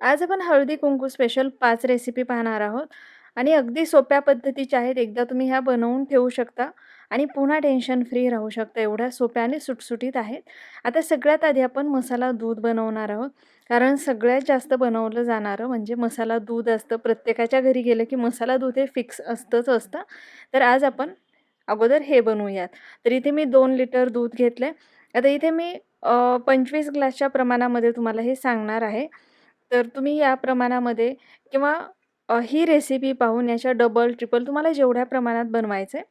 आज आपण हळदी कुंकू स्पेशल पाच रेसिपी पाहणार आहोत. आणि अगदी सोप्या पद्धतीच्या आहेत. एकदा तुम्ही ह्या बनवून ठेवू शकता. आणि पुन्हा टेन्शन फ्री राहू शकता. एवढ्या सोप्या आणि सुटसुटीत आहेत. आता सगळ्यात आधी आपण मसाला दूध बनवणार आहोत. कारण सगळ्यात जास्त बनवलं जाणारं म्हणजे मसाला दूध असतं. प्रत्येकाच्या घरी गेलं की मसाला दूध हे फिक्स असतंच असतं. तर आज आपण अगोदर हे बनवूयात. तर इथे मी दोन लिटर दूध घेतलं आहे आता इथे मी पंचवीस ग्लासच्या प्रमाणामध्ये तुम्हाला हे सांगणार आहे. तर तुम्ही या प्रमाणामध्ये किंवा ही रेसिपी पाहून याच्या डबल ट्रिपल तुम्हाला जेवढ्या प्रमाणात बनवायचं आहे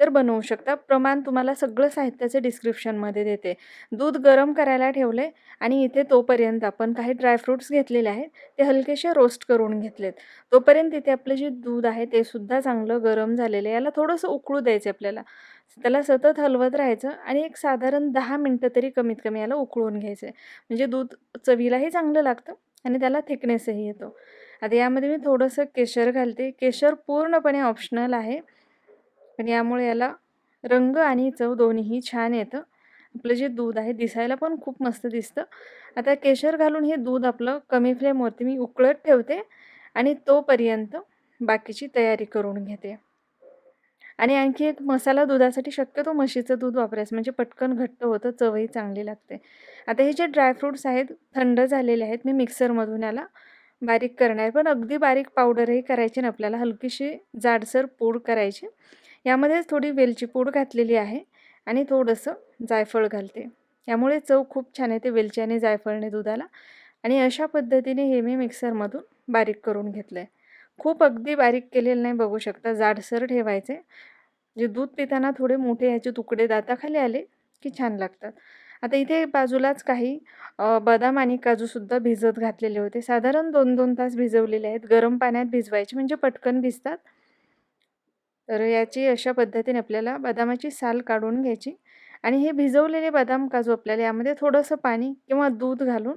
तर बनवू शकता. प्रमाण तुम्हाला सगळं साहित्याचं डिस्क्रिप्शनमध्ये देते. दूध गरम करायला ठेवले आणि इथे तोपर्यंत आपण काही ड्रायफ्रूट्स घेतलेले आहेत ते हलकेसे रोस्ट करून घेतलेत. तोपर्यंत इथे आपलं जे दूध आहे ते सुद्धा चांगलं गरम झालेलं आहे. याला थोडंसं उकळू द्यायचं आपल्याला. त्याला सतत हलवत राहायचं आणि एक साधारण दहा मिनटं तरी कमीत कमी याला उकळून घ्यायचं आहे म्हणजे दूध चवीलाही चांगलं लागतं आणि त्याला थिकनेसही येतो. आता यामध्ये मी थोडंसं केशर घालते. केशर पूर्णपणे ऑप्शनल आहे. पण यामुळे याला रंग आणि चव दोन्हीही छान येतं. आपलं जे दूध आहे दिसायला पण खूप मस्त दिसतं. आता केशर घालून हे दूध आपलं कमी फ्लेमवरती मी उकळत ठेवते आणि तोपर्यंत बाकीची तयारी करून घेते. आणि आणखी एक मसाला दुधासाठी शक्यतो म्हशीचं दूध वापरायचं म्हणजे पटकन घट्ट होतं चवही चांगली लागते. आता हे जे ड्रायफ्रूट्स आहेत थंड झालेले आहेत मी मिक्सरमधून याला बारीक करणार पण अगदी बारीक पावडरही करायची ना आपल्याला हलकीशी जाडसर पूड करायची. यामध्येच थोडी वेलची पूड घातलेली आहे आणि थोडंसं जायफळ घालते. यामुळे चव खूप छान येते वेलची आणि जायफळने दुधाला. आणि अशा पद्धतीने हे मी मिक्सरमधून बारीक करून घेतलं आहे खूप अगदी बारीक केलेलं नाही बघू शकता. जाडसर ठेवायचे. जे दूध पिताना थोडे मोठे ह्याचे तुकडे दाताखाली आले की छान लागतात. आता इथे बाजूलाच काही बदाम आणि काजूसुद्धा भिजत घातलेले होते. साधारण दोन दोन तास भिजवलेले आहेत. गरम पाण्यात भिजवायचे म्हणजे पटकन भिजतात. तर याची अशा पद्धतीने आपल्याला बदामाची साल काढून घ्यायची. आणि हे भिजवलेले बदाम काजू आपल्याला यामध्ये थोडंसं पाणी किंवा दूध घालून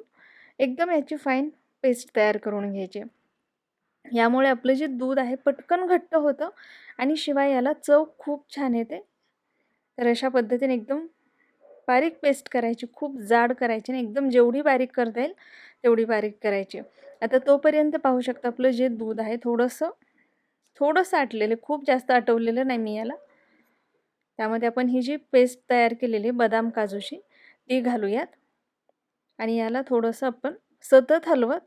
एकदम याची फाईन पेस्ट तयार करून घ्यायची. यामुळे आपलं जे दूध आहे पटकन घट्ट होतं आणि शिवाय याला चव खूप छान येते. तर अशा पद्धतीने एकदम बारीक पेस्ट करायची खूप जाड करायची आणि एकदम जेवढी बारीक करता येईल तेवढी बारीक करायची. आता तोपर्यंत पाहू शकता आपलं जे दूध आहे थोडंसं थोडंसं आटलेलं खूप जास्त आटवलेलं नाही मी याला. त्यामध्ये आपण ही जी पेस्ट तयार केलेली बदाम काजूची ती घालूयात. आणि याला थोडंसं आपण सतत हलवत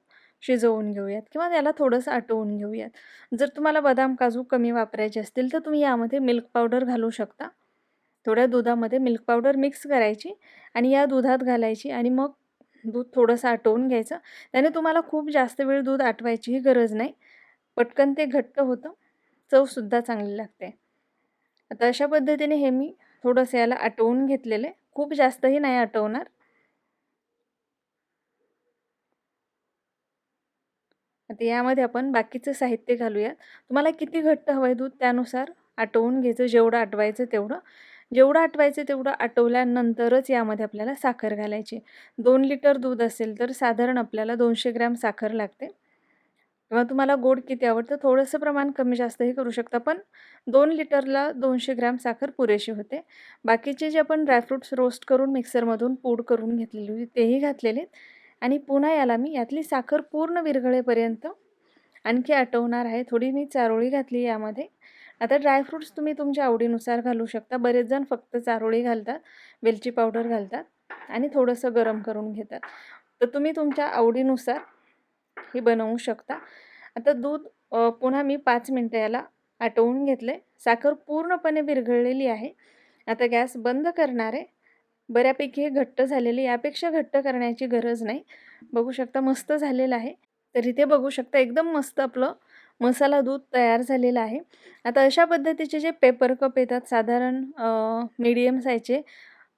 शिजवून घेऊयात किंवा त्याला थोडंसं आटवून घेऊयात. जर तुम्हाला बदाम काजू कमी वापरायचे असतील तर तुम्ही यामध्ये मिल्क पावडर घालू शकता. थोड्या दुधामध्ये मिल्क पावडर मिक्स करायची आणि या दुधात घालायची आणि मग दूध थोडंसं आटवून घ्यायचं. त्याने तुम्हाला खूप जास्त वेळ दूध आटवायचीही गरज नाही. पटकन ते घट्ट होतं. चवसुद्धा चांगली लागते. आता अशा पद्धतीने हे मी थोडंसं याला आटवून घेतलेलं आहे. खूप जास्तही नाही आटवणार. आता यामध्ये आपण बाकीचं साहित्य घालूया. तुम्हाला किती घट्ट हवं आहे दूध त्यानुसार आटवून घ्यायचं जेवढं आटवायचं तेवढं. जेवढं आटवायचं तेवढं आटवल्यानंतरच यामध्ये आपल्याला साखर घालायची. दोन लिटर दूध असेल तर साधारण आपल्याला दोनशे ग्रॅम साखर लागते. किंवा तुम्हाला गोड किती आवडतं थोडंसं प्रमाण कमी जास्तही करू शकता पण दोन लिटरला दोनशे ग्रॅम साखर पुरेशी होते. बाकीचे जे आपण ड्रायफ्रूट्स रोस्ट करून मिक्सरमधून पूड करून घेतलेली होती तेही घातलेले आणि पुन्हा याला मी यातली साखर पूर्ण विरघळेपर्यंत आणखी आटवणार आहे. थोडी मी चारोळी घातली यामध्ये. आता ड्रायफ्रूट्स तुम्ही तुमच्या आवडीनुसार घालू शकता. बरेच जण फक्त चारोळी घालतात वेलची पावडर घालतात आणि थोडंसं गरम करून घेतात. तर तुम्ही तुमच्या आवडीनुसार हे बनवू शकता. आता दूध पुन्हा मी पाच मिनटं याला आटवून घेतलं आहे साखर पूर्णपणे विरघळलेली आहे. आता गॅस बंद करणार आहे. बऱ्यापैकी हे घट्ट झालेले यापेक्षा घट्ट करण्याची गरज नाही. बघू शकता मस्त झालेलं आहे. तर इथे बघू शकता एकदम मस्त आपलं मसाला दूध तयार झालेलं आहे. आता अशा पद्धतीचे जे पेपर कप येतात साधारण मीडियम साईजचे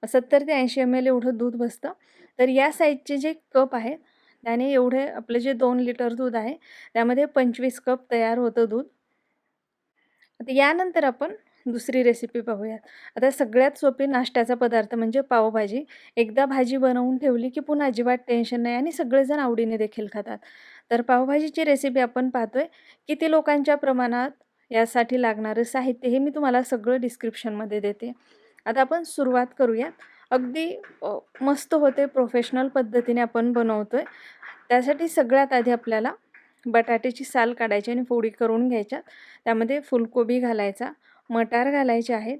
सत्तर ते ऐंशी एम एल एवढं दूध बसतं. तर या साईजचे जे कप आहेत त्याने एवढे आपलं जे दोन लिटर दूध आहे त्यामध्ये पंचवीस कप तयार होतं दूध. आता यानंतर आपण दुसरी रेसिपी पाहूयात. आता सगळ्यात सोपी नाश्त्याचा पदार्थ म्हणजे पावभाजी. एकदा भाजी बनवून ठेवली की पुन्हा अजिबात टेन्शन नाही आणि सगळेजण आवडीने देखील खातात. तर पावभाजीची रेसिपी आपण पाहतोय किती लोकांच्या प्रमाणात यासाठी लागणारं साहित्य हे मी तुम्हाला सगळं डिस्क्रिप्शनमध्ये देते. आता आपण सुरुवात करूयात. अगदी मस्त होते प्रोफेशनल पद्धतीने आपण बनवतो आहे त्यासाठी सगळ्यात आधी आपल्याला बटाट्याची साल काढायची आणि फोडी करून घ्यायच्या. त्यामध्ये फुलकोबी घालायचा. मटार घालायचे आहेत.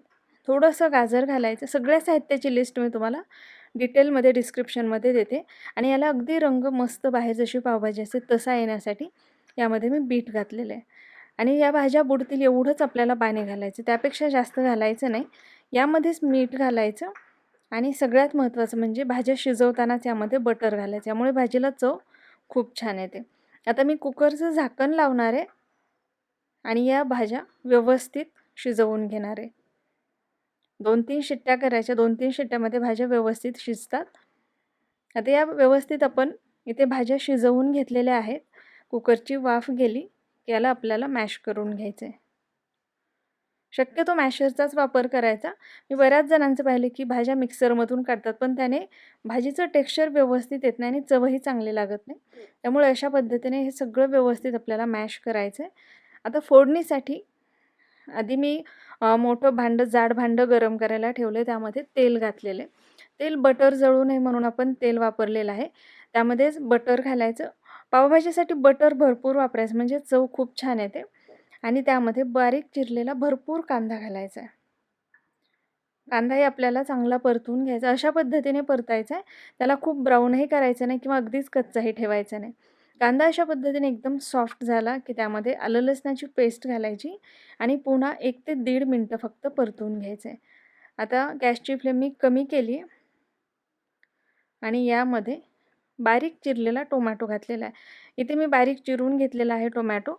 थोडंसं गाजर घालायचं. सगळ्या साहित्याची लिस्ट मी तुम्हाला डिटेलमध्ये डिस्क्रिप्शनमध्ये देते. आणि याला अगदी रंग मस्त बाहेर जशी पावभाजी असते तसा येण्यासाठी यामध्ये मी बीट घातलेलं आहे. आणि या भाज्या बुडतील एवढंच आपल्याला पाणी घालायचं. त्यापेक्षा जास्त घालायचं नाही. यामध्येच मीठ घालायचं. आणि सगळ्यात महत्त्वाचं म्हणजे भाज्या शिजवतानाच यामध्ये बटर घालायचं. यामुळे भाजीला चव खूप छान येते. आता मी कुकरचं झाकण लावणार आहे. आणि या भाज्या व्यवस्थित शिजवून घेणार आहे. दोन तीन शिट्ट्या करायच्या दोन तीन शिट्ट्यामध्ये भाज्या व्यवस्थित शिजतात. आता या व्यवस्थित आपण इथे भाज्या शिजवून घेतलेल्या आहेत. कुकरची वाफ गेली याला आपल्याला मॅश करून घ्यायचं आहे शक्यतो मॅशरचाच वापर करायचा. मी बऱ्याच जणांचं पाहिलं की भाज्या मिक्सरमधून काढतात पण त्याने भाजीचं टेक्स्चर व्यवस्थित येत नाही आणि चवही चांगली लागत नाही. त्यामुळे अशा पद्धतीने हे सगळं व्यवस्थित आपल्याला मॅश करायचं आहे आता फोडणीसाठी आधी मी मोठं भांडं जाड भांडं गरम करायला ठेवलं आहे त्यामध्ये तेल घातलेलं आहे. तेल बटर जळू नये म्हणून आपण तेल वापरलेलं आहे. त्यामध्येच बटर घालायचं. पावभाजीसाठी बटर भरपूर वापरायचं म्हणजे चव खूप छान येते. आणि त्यामध्ये बारीक चिरलेला भरपूर कांदा घालायचा आहे. कांदाही आपल्याला चांगला परतून घ्यायचा अशा पद्धतीने परतायचा आहे. त्याला खूप ब्राऊनही करायचं नाही किंवा अगदीच कच्चाही ठेवायचा नाही. कांदा अशा पद्धतीने एकदम सॉफ्ट झाला की त्यामध्ये आलं लसणाची पेस्ट घालायची आणि पुन्हा एक ते दीड मिनटं फक्त परतून घ्यायचं आहे आता गॅसची फ्लेम मी कमी केली आहे आणि यामध्ये बारीक चिरलेला टोमॅटो घातलेला आहे. इथे मी बारीक चिरून घेतलेला आहे टोमॅटो.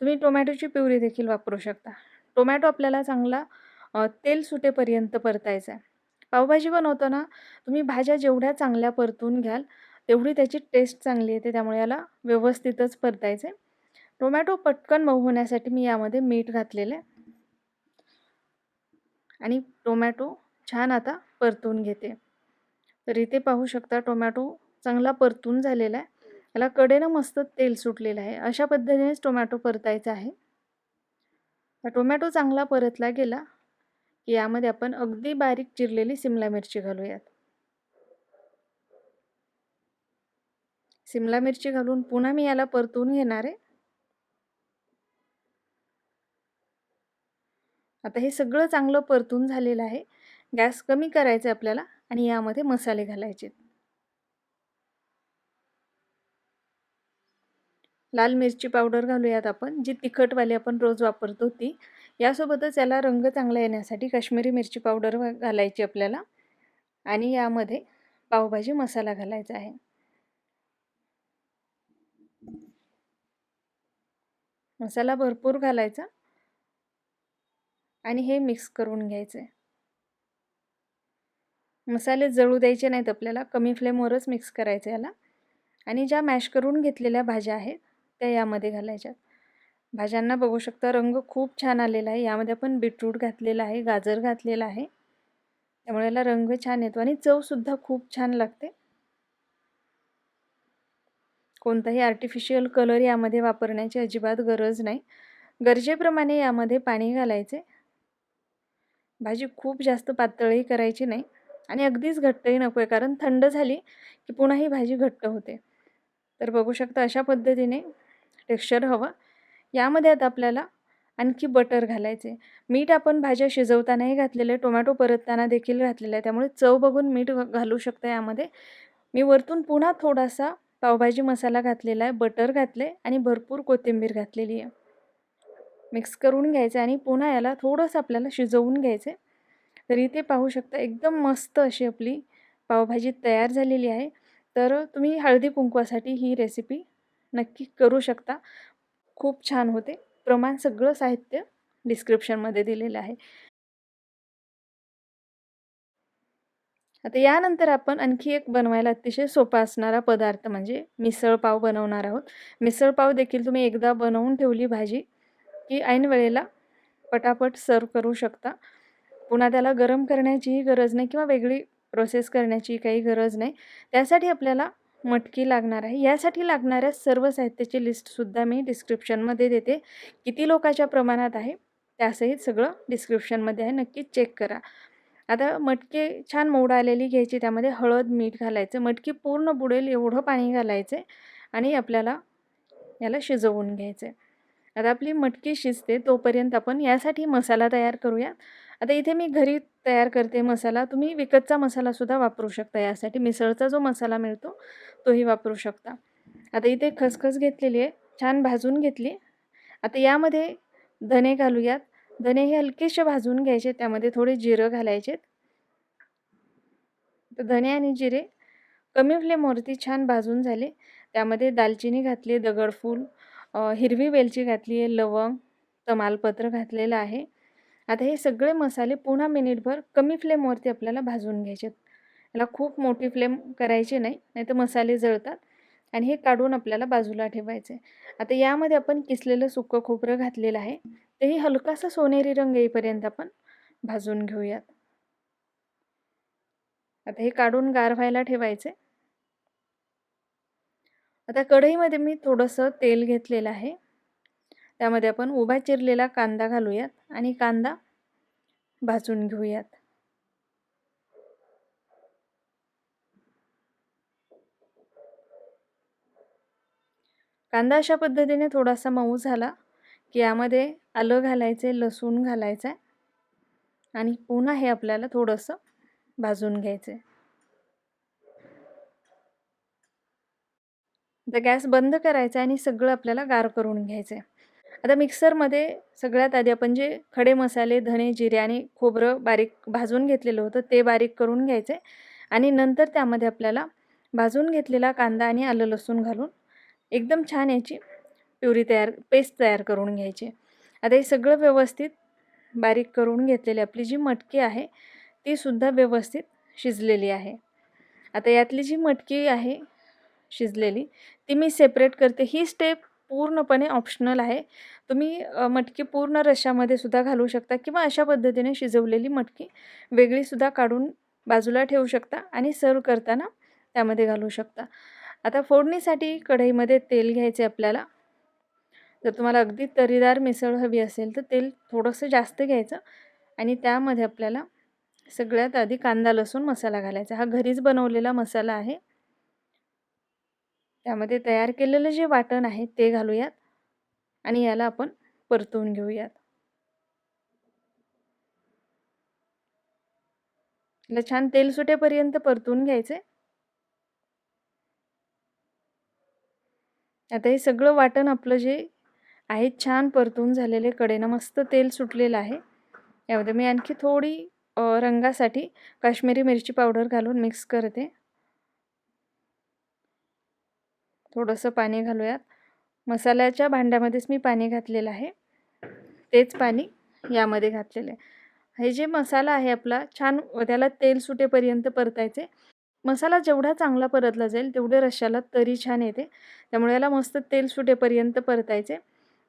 तुम्ही टोमॅटोची प्युरी देखील वापरू शकता. टोमॅटो आपल्याला चांगला तेल सुटेपर्यंत परतायचा आहे पावभाजी बनवताना तुम्ही भाज्या जेवढ्या चांगल्या परतून घ्याल तेवढी त्याची टेस्ट चांगली येते त्यामुळे याला व्यवस्थितच परतायचे. टोमॅटो पटकन मऊ होण्यासाठी मी यामध्ये मीठ घातलेलं आहे. आणि टोमॅटो छान आता परतून घेते. तर इथे पाहू शकता टोमॅटो चांगला परतून झालेला आहे. याला कडेनं मस्त तेल सुटलेलं आहे. अशा पद्धतीनेच टोमॅटो परतायचा आहे. टोमॅटो चांगला परतला गेला की यामध्ये आपण अगदी बारीक चिरलेली सिमला मिरची घालूयात. सिमला मिरची घालून पुन्हा मी याला परतून घेणार आहे. आता हे सगळं चांगलं परतून झालेलं आहे. गॅस कमी करायचा आपल्याला आणि यामध्ये मसाले घालायचे. लाल मिरची पावडर घालूयात आपण जी तिखटवाली आपण रोज वापरतो ती यासोबतच याला रंग चांगला येण्यासाठी काश्मीरी मिरची पावडर घालायची आपल्याला. आणि यामध्ये पावभाजी मसाला घालायचा आहे. मसाला भरपूर घालायचा आणि हे मिक्स करून घ्यायचं. आहे मसाले जळू द्यायचे नाहीत आपल्याला कमी फ्लेमवरच मिक्स करायचं याला. आणि ज्या मॅश करून घेतलेल्या भाज्या आहेत त्या यामध्ये घालायच्यात भाज्यांना बघू शकता रंग खूप छान आलेला आहे. यामध्ये आपण बीटरूट घातलेला आहे गाजर घातलेला आहे. त्यामुळे याला रंग छान येतो आणि चवसुद्धा खूप छान लागते. कोणताही आर्टिफिशियल कलर यामध्ये वापरण्याची अजिबात गरज नाही. गरजेप्रमाणे यामध्ये पाणी घालायचे. भाजी खूप जास्त पातळही करायची नाही आणि अगदीच घट्टही नको आहे कारण थंड झाली की पुन्हा ही भाजी घट्ट होते. तर बघू शकता अशा पद्धतीने टेक्स्चर हवं. यामध्ये आता आपल्याला आणखी बटर घालायचे. मीठ आपण भाज्या शिजवतानाही घातलेलं आहे टोमॅटो परतताना देखील घातलेलं आहे त्यामुळे चव बघून मीठ घालू शकता यामध्ये. मी वरतून पुन्हा थोडासा पावभाजी मसाला घातलेला आहे बटर घातले आणि भरपूर कोथिंबीर घातलेली आहे. मिक्स करून घ्यायचं आणि पुन्हा याला थोडंसं आपल्याला शिजवून घ्यायचं तर इथे पाहू शकता एकदम मस्त अशी आपली पावभाजी तयार झालेली आहे. तर तुम्ही हळदी कुंकवासाठी ही रेसिपी नक्की करू शकता. खूप छान होते. प्रमाण सगळं साहित्य डिस्क्रिप्शनमध्ये दिलेलं आहे. आता यानंतर आपण आणखी एक बनवायला अतिशय सोपा असणारा पदार्थ म्हणजे मिसळपाव बनवणार आहोत. मिसळपाव देखील तुम्ही एकदा बनवून ठेवली भाजी की ऐन वेळेला पटापट सर्व करू शकता. पुन्हा त्याला गरम करण्याचीही गरज नाही किंवा वेगळी प्रोसेस करण्याची काही गरज नाही. त्यासाठी आपल्याला मटकी लागणार आहे. यासाठी लागणाऱ्या सर्व साहित्याची लिस्टसुद्धा मी डिस्क्रिप्शनमध्ये देते. किती लोकाच्या प्रमाणात आहे त्यासहित सगळं डिस्क्रिप्शनमध्ये आहे. नक्की चेक करा. आता मटकी छान मोडालेली घ्यायची. त्यामध्ये हळद मीठ घालायचं. मटकी पूर्ण बुडेल एवढं पाणी घालायचं आणि आपल्याला याला शिजवून घ्यायचं. आता आपली मटकी शिजते तोपर्यंत आपण यासाठी मसाला तयार करूया. आता इथे मी घरी तयार करते मसाला. तुम्ही विकतचा मसालासुद्धा वापरू शकता यासाठी. मिसळचा जो मसाला मिळतो तोही वापरू शकता. आता इथे खसखस घेतलेली आहे. छान भाजून घेतली. आता यामध्ये धने घालूयात. धने हे हलकेसे भाजून घ्यायचे त्यामध्ये थोडे जिरं घालायचे. तर धने आणि जिरे कमी फ्लेमवरती छान भाजून झाले. त्यामध्ये दालचिनी घातली दगडफूल हिरवी वेलची घातली आहे लवंग तमालपत्र घातलेलं आहे. आता हे सगळे मसाले पुन्हा मिनिटभर कमी फ्लेमवरती आपल्याला भाजून घ्यायचे याला खूप मोठी फ्लेम करायची नाही नाही तर मसाले जळतात. आणि हे काढून आपल्याला बाजूला ठेवायचे आता यामध्ये आपण किसलेलं सुकं खोबरं घातलेलं आहे. तेही हलकासा सोनेरी रंग येईपर्यंत आपण भाजून घेऊयात. आता हे काढून गार व्हायला ठेवायचे आता कढईमध्ये मी थोडंसं तेल घेतलेलं आहे. त्यामध्ये आपण उभा चिरलेला कांदा घालूयात आणि कांदा भाजून घेऊयात. कांदा अशा पद्धतीने थोडासा मऊ झाला की यामध्ये आलं घालायचे लसूण घालायचं आहे आणि पुन्हा हे आपल्याला थोडंसं भाजून घ्यायचं आहे तर गॅस बंद करायचा आणि सगळं आपल्याला गार करून घ्यायचं आहे आता मिक्सरमध्ये सगळ्यात आधी आपण जे खडे मसाले धणे जिरे आणि खोबरं बारीक भाजून घेतलेलं होतं ते बारीक करून घ्यायचं आणि नंतर त्यामध्ये आपल्याला भाजून घेतलेला कांदा आणि आलं लसूण घालून एकदम छान याची प्युरी तयार पेस्ट तयार करून घ्यायची. आता हे सगळं व्यवस्थित बारीक करून घेतलेली आपली जी मटकी आहे तीसुद्धा व्यवस्थित शिजलेली आहे. आता यातली जी मटकी आहे शिजलेली ती मी सेपरेट करते. ही स्टेप पूर्णपणे ऑप्शनल आहे. तुम्ही मटकी पूर्ण रशामध्ये सुद्धा घालू शकता किंवा अशा पद्धतीने शिजवलेली मटकी वेगळीसुद्धा काढून बाजूला ठेवू शकता आणि सर्व करताना त्यामध्ये घालू शकता. आता फोडणीसाठी कढईमध्ये तेल घ्यायचे आपल्याला. जर तुम्हाला अगदी तरीदार मिसळ हवी असेल तर तेल थोडंसं जास्त घ्यायचं आणि त्यामध्ये आपल्याला सगळ्यात आधी कांदा लसूण मसाला घालायचा. हा घरीच बनवलेला मसाला आहे. त्यामध्ये तयार केलेलं जे वाटण आहे ते घालूयात आणि याला आपण परतवून घेऊयात. याला छान तेल सुटेपर्यंत परतून घ्यायचे. आता हे सगळं वाटण आपलं जे आहे छान परतून झालेले कडेनं मस्त तेल सुटलेलं आहे. यामध्ये मी आणखी थोडी रंगासाठी काश्मीरी मिरची पावडर घालून मिक्स करते. थोडंसं पाणी घालूयात. मसाल्याच्या भांड्यामध्येच मी पाणी घातलेलं आहे. तेच पाणी यामध्ये घातलेलं आहे. हे जे मसाला आहे आपला छान त्याला तेल सुटेपर्यंत परतायचे. मसाला जेवढा चांगला परतला जाईल तेवढे रश्याला तरी छान येते. त्यामुळे याला मस्त तेल सुटेपर्यंत परतायचे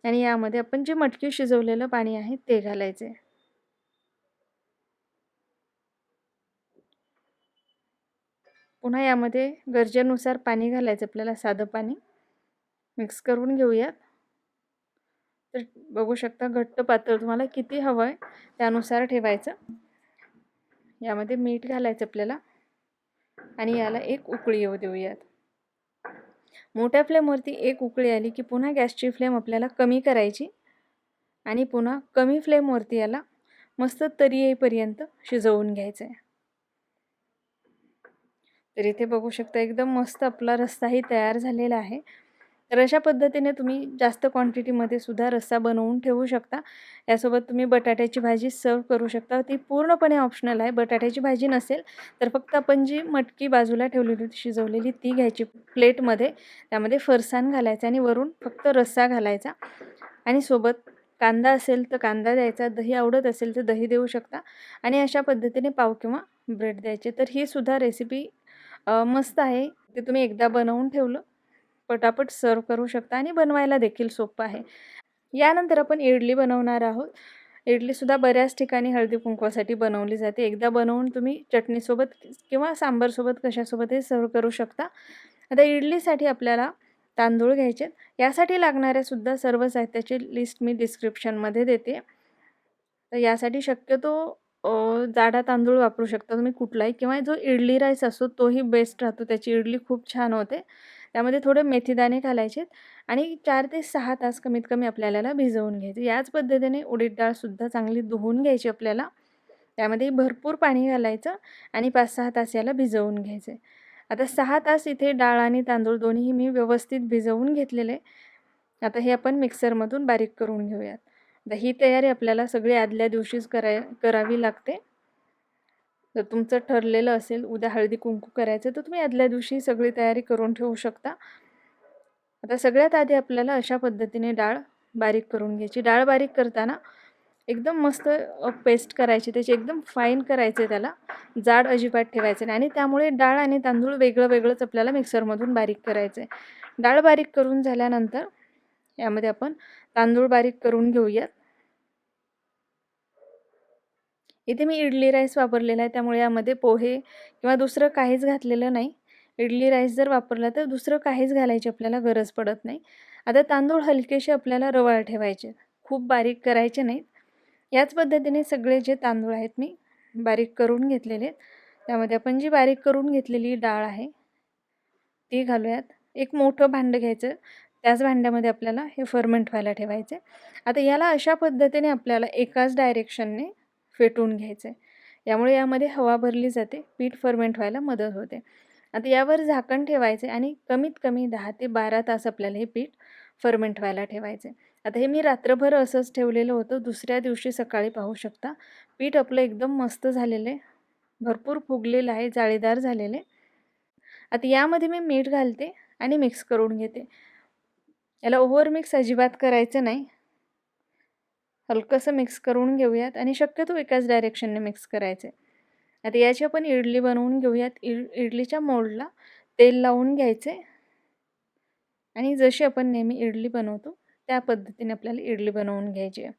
आणि यामध्ये आपण जे मटकी शिजवलेलं पाणी आहे ते घालायचे. पुन्हा यामध्ये गरजेनुसार पाणी घालायचं आपल्याला साधं पाणी. मिक्स करून घेऊयात. तर बघू शकता घट्ट पातळ तुम्हाला किती हवं आहे त्यानुसार ठेवायचं. यामध्ये मीठ घालायचं आपल्याला. आणि याला एक उकळी येऊ देऊयात. मोठ्या फ्लेमवरती एक उकळी आली की पुन्हा गॅसची फ्लेम आपल्याला कमी करायची आणि पुन्हा कमी फ्लेमवरती याला मस्त तरी येईपर्यंत शिजवून घ्यायचं आहे तर इथे बघू शकता एकदम मस्त आपला रस्साही तयार झालेला आहे. तर अशा पद्धतीने तुम्ही जास्त क्वांटिटीमध्ये सुद्धा रस्सा बनवून ठेवू शकता. यासोबत तुम्ही बटाट्याची भाजी सर्व करू शकता. ती पूर्णपणे ऑप्शनल आहे. बटाट्याची भाजी नसेल तर फक्त आपण जी मटकी बाजूला ठेवलेली होती शिजवलेली ती घ्यायची प्लेटमध्ये. त्यामध्ये फरसाण घालायचं आणि वरून फक्त रस्सा घालायचा. आणि सोबत कांदा असेल तर कांदा द्यायचा दही आवडत असेल तर दही देऊ शकता. आणि अशा पद्धतीने पाव किंवा ब्रेड द्यायचे. तर ही सुद्धा रेसिपी मस्त आहे. ते तुम्ही एकदा बनवून ठेवलं पटापट सर्व करू शकता आणि बनवायला देखील सोपं आहे. यानंतर आपण इडली बनवणार आहोत. इडलीसुद्धा बऱ्याच ठिकाणी हळदी कुंकवासाठी बनवली जाते. एकदा बनवून तुम्ही चटणीसोबत किंवा सांबारसोबत कशासोबतही सर्व करू शकता. आता इडलीसाठी आपल्याला तांदूळ घ्यायचे. यासाठी लागणाऱ्यासुद्धा सर्व साहित्याची लिस्ट मी डिस्क्रिप्शनमध्ये देते. तर यासाठी शक्यतो जाडा तांदूळ वापरू शकता तुम्ही कुठलाही किंवा जो इडली राईस असतो तोही बेस्ट राहतो. त्याची इडली खूप छान होते. त्यामध्ये थोडे मेथीदाणे घालायचे आणि चार ते सहा तास कमीत कमी आपल्याला भिजवून घ्यायचे. याच पद्धतीने उडीद डाळसुद्धा चांगली धुवून घ्यायची आपल्याला. त्यामध्ये भरपूर पाणी घालायचं आणि पाच सहा तास याला भिजवून घ्यायचे. आता सहा तास इथे डाळ आणि तांदूळ दोन्ही मी व्यवस्थित भिजवून घेतलेले आता हे आपण मिक्सरमधून बारीक करून घेऊयात. आता ही तयारी आपल्याला सगळी आदल्या दिवशीच कराय करावी लागते. जर तुमचं ठरलेलं असेल उद्या हळदी कुंकू करायचं तर तुम्ही आदल्या दिवशी सगळी तयारी करून ठेवू शकता. आता सगळ्यात आधी आपल्याला अशा पद्धतीने डाळ बारीक करून घ्यायची. डाळ बारीक करताना एकदम मस्त पेस्ट करायची त्याची एकदम फाईन करायचे त्याला. जाड अजिबात ठेवायचं नाही आणि त्यामुळे डाळ आणि तांदूळ वेगळं वेगळंच आपल्याला मिक्सरमधून बारीक करायचं. आहे डाळ बारीक करून झाल्यानंतर यामध्ये आपण तांदूळ बारीक करून घेऊयात. इथे मी इडली राईस वापरलेला आहे त्यामुळे यामध्ये पोहे किंवा दुसरं काहीच घातलेलं नाही. इडली राईस जर वापरला तर दुसरं काहीच घालायची आपल्याला गरज पडत नाही. आता तांदूळ हलकेसे आपल्याला रवाळ ठेवायचे खूप बारीक करायचे नाहीत. याच पद्धतीने सगळे जे तांदूळ आहेत मी बारीक करून घेतलेले त्यामध्ये आपण जी बारीक करून घेतलेली डाळ आहे ती घालूयात. एक मोठं भांडं घ्यायचं त्याच भांड्यामध्ये आपल्याला हे फर्मेंट व्हायला ठेवायचे. आता याला अशा पद्धतीने आपल्याला एकाच डायरेक्शनने फेटून घ्यायचं. आहे यामुळे यामध्ये हवा भरली जाते पीठ फर्मेंट व्हायला मदत होते. आता यावर झाकण ठेवायचे आणि कमीत कमी दहा ते बारा तास आपल्याला हे पीठ फर्मेंट व्हायला ठेवायचे. आता हे मी रात्रभर असंच ठेवलेलं होतं. दुसऱ्या दिवशी सकाळी पाहू शकता. पीठ आपलं एकदम मस्त झालेलं आहे भरपूर फुगलेलं आहे जाळीदार झालेले. आता यामध्ये मी मीठ घालते आणि मिक्स करून घेते. याला ओव्हर मिक्स अजिबात करायचं नाही. हलकंसं मिक्स करून घेऊयात आणि शक्यतो एकाच डायरेक्शनने मिक्स करायचे आता याची आपण इडली बनवून घेऊयात. इड इडलीच्या मोडला तेल लावून घ्यायचे आणि जशी आपण नेहमी इडली बनवतो त्या पद्धतीने आपल्याला इडली बनवून घ्यायची आहे.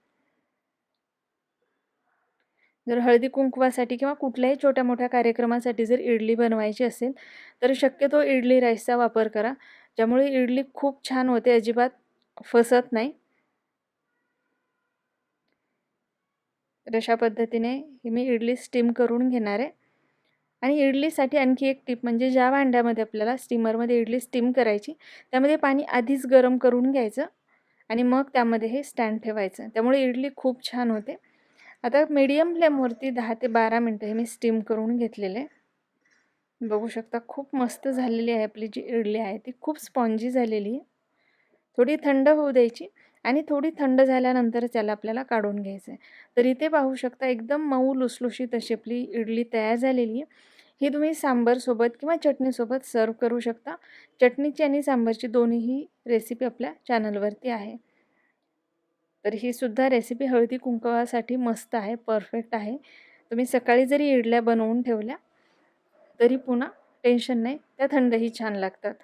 जर हळदी कुंकवासाठी किंवा कुठल्याही छोट्या मोठ्या कार्यक्रमासाठी जर इडली बनवायची असेल तर शक्यतो इडली राईसचा वापर करा. ज्यामुळे इडली खूप छान होते अजिबात फसत नाही. तर अशा पद्धतीने ही मी इडली स्टीम करून घेणार आहे. आणि इडलीसाठी आणखी एक टीप म्हणजे ज्या भांड्यामध्ये आपल्याला स्टीमरमध्ये इडली स्टीम करायची त्यामध्ये पाणी आधीच गरम करून घ्यायचं आणि मग त्यामध्ये हे स्टँड ठेवायचं. त्यामुळे इडली खूप छान होते. आता मीडियम फ्लेमवरती दहा ते बारा मिनटं हे मी स्टीम करून घेतलेले. बघू शकता खूप मस्त झालेली आहे आपली जी इडली आहे ती खूप स्पॉन्जी झालेली आहे. थोडी थंड होऊ द्यायची. आणि थोडी थंड झाल्यानंतर त्याला आपल्याला काढून घ्यायचं आहे तर इथे पाहू शकता एकदम मऊ लुसलुशीत अशी आपली इडली तयार झालेली आहे. ही तुम्ही सांबरसोबत किंवा चटणीसोबत सर्व करू शकता. चटणीची आणि सांबरची दोन्हीही रेसिपी आपल्या चॅनलवरती आहे. तर ही सुद्धा रेसिपी हळदी कुंकवासाठी मस्त आहे परफेक्ट आहे. तुम्ही सकाळी जरी इडल्या बनवून ठेवल्या तरी पुन्हा टेन्शन नाही त्या थंडही छान लागतात.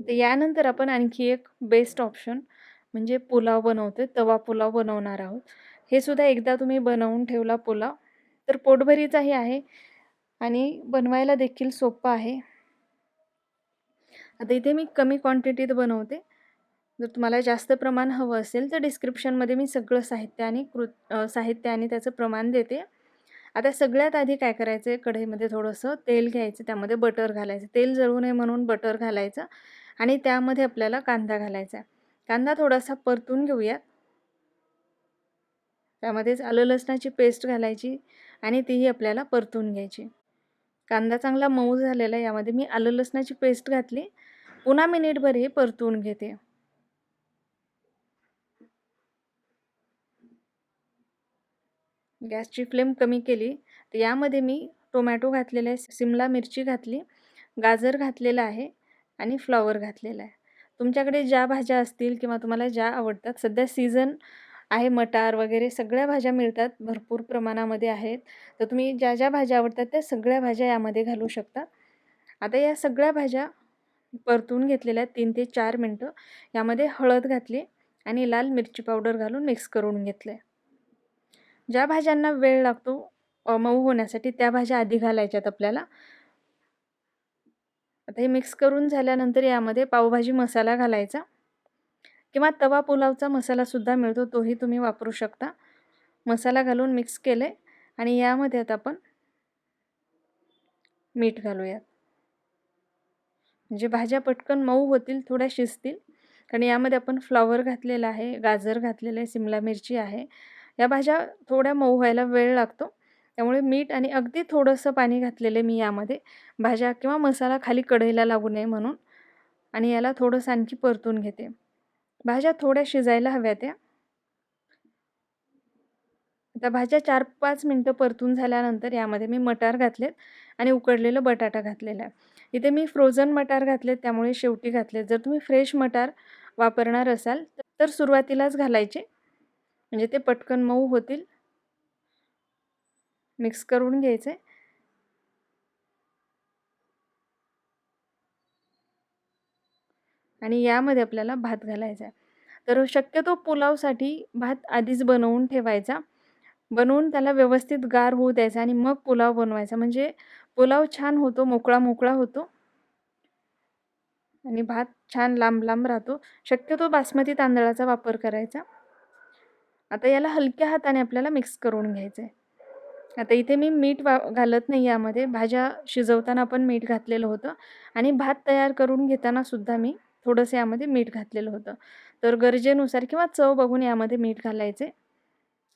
तर यानंतर आपण आणखी एक बेस्ट ऑप्शन म्हणजे पुलाव बनवते तवा पुलाव बनवणार आहोत. हे सुद्धा एकदा तुम्ही बनवून ठेवला पुलाव. तर पोटभरीचाही आहे आणि बनवायला देखील सोपं आहे. आता इथे मी कमी क्वांटिटीत बनवते. जर तुम्हाला जास्त प्रमाण हवं असेल तर डिस्क्रिप्शनमध्ये मी सगळं साहित्य आणि कृत साहित्य आणि त्याचं प्रमाण देते. आता सगळ्यात आधी काय करायचं? आहे कढईमध्ये थोडंसं तेल घ्यायचं त्यामध्ये बटर घालायचं. तेल जळू नये म्हणून बटर घालायचं आणि त्यामध्ये आपल्याला कांदा घालायचा कांदा थोडासा परतून घेऊयात. त्यामध्येच आलं लसणाची पेस्ट घालायची आणि तीही आपल्याला परतून घ्यायची. कांदा चांगला मऊ झालेला यामध्ये मी आलं लसणाची पेस्ट घातली. पुन्हा मिनिटभर हे परतून घेते. गॅसची फ्लेम कमी केली. तर यामध्ये मी टोमॅटो घातलेला आहे सिमला मिरची घातली गाजर घातलेला आहे आणि फ्लॉवर घातलेला आहे. तुमच्याकडे ज्या भाज्या असतील किंवा तुम्हाला ज्या आवडतात सध्या सीझन आहे मटार वगैरे सगळ्या भाज्या मिळतात भरपूर प्रमाणामध्ये आहेत. तर तुम्ही ज्या ज्या भाज्या आवडतात त्या सगळ्या भाज्या यामध्ये घालू शकता. आता या सगळ्या भाज्या परतून घेतलेल्या तीन ते चार मिनटं. यामध्ये हळद घातली आणि लाल मिरची पावडर घालून मिक्स करून घेतलं ज्या भाज्यांना वेळ लागतो मऊ होण्यासाठी त्या भाज्या आधी घालायच्यात आपल्याला. आता हे मिक्स करून झाल्यानंतर यामध्ये पावभाजी मसाला घालायचा. किंवा तवा पुलावचा मसालासुद्धा मिळतो तोही तुम्ही वापरू शकता. मसाला घालून मिक्स केले आणि यामध्ये आता आपण मीठ घालूयात. म्हणजे भाज्या पटकन मऊ होतील थोड्या शिजतील. कारण यामध्ये आपण फ्लॉवर घातलेला आहे गाजर घातलेलं आहे सिमला मिरची आहे. या भाज्या थोड्या मऊ व्हायला वेळ लागतो. त्यामुळे मीठ आणि अगदी थोडंसं पाणी घातलेलं आहे मी यामध्ये. भाज्या किंवा मसाला खाली कढईला लागू नये म्हणून आणि याला थोडंसं आणखी परतून घेते. भाज्या थोड्या शिजायला हव्या त्या. आता भाज्या चार पाच मिनटं परतून झाल्यानंतर यामध्ये मी मटार घातलेत आणि उकडलेलं बटाटा घातलेला आहे. इथे मी फ्रोझन मटार घातलेत त्यामुळे शेवटी घातले जर तुम्ही फ्रेश मटार वापरणार असाल तर सुरुवातीलाच घालायचे. म्हणजे ते पटकन मऊ होतील. मिक्स करून घ्यायचे. आणि यामध्ये आपल्याला भात घालायचा. आहे तर शक्यतो पुलावसाठी भात आधीच बनवून ठेवायचा. बनवून त्याला व्यवस्थित गार होऊ द्यायचा आणि मग पुलाव बनवायचा. म्हणजे पुलाव छान होतो मोकळा मोकळा होतो. आणि भात छान लांब लांब राहतो. शक्यतो बासमती तांदळाचा वापर करायचा. आता याला हलक्या हाताने आपल्याला मिक्स करून घ्यायचं आहे आता इथे मी मीठ वा घालत नाही यामध्ये. भाज्या शिजवताना पण मीठ घातलेलं होतं. आणि भात तयार करून घेतानासुद्धा मी थोडंसं यामध्ये मीठ घातलेलं होतं. तर गरजेनुसार किंवा चव बघून यामध्ये मीठ घालायचे.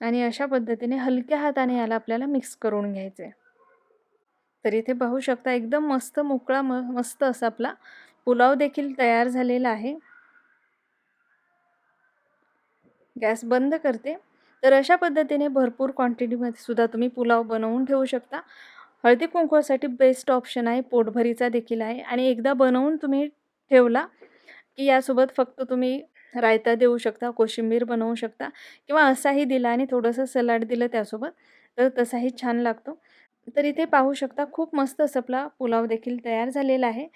आणि अशा पद्धतीने हलक्या हाताने याला आपल्याला मिक्स करून घ्यायचे. तर इथे पाहू शकता एकदम मस्त मोकळा म मस्त असा आपला पुलाव देखील तयार झालेला आहे. गॅस बंद करते. तर अशा पद्धतीने भरपूर क्वांटिटीमध्ये सुद्धा तुम्ही पुलाव बनवून ठेवू शकता. हळदी कुंकवासाठी बेस्ट ऑप्शन आहे पोटभरीचा देखील आहे. आणि एकदा बनवून तुम्ही ठेवला की यासोबत फक्त तुम्ही रायता देऊ शकता कोशिंबीर बनवू शकता किंवा असाही दिला आणि थोडंसं सलाड दिलं त्यासोबत तर तसाही छान लागतो. तर इथे पाहू शकता खूप मस्त असं आपला पुलाव देखील तयार झालेला आहे.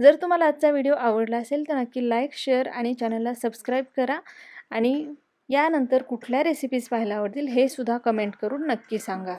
जर तुम्हाला आजचा व्हिडिओ आवडला असेल तर नक्की लाईक शेअर आणि चॅनलला सबस्क्राईब करा. आणि यानंतर कुठल्या रेसिपीज पाहायला आवडतील हे सुद्धा कमेंट करून नक्की सांगा.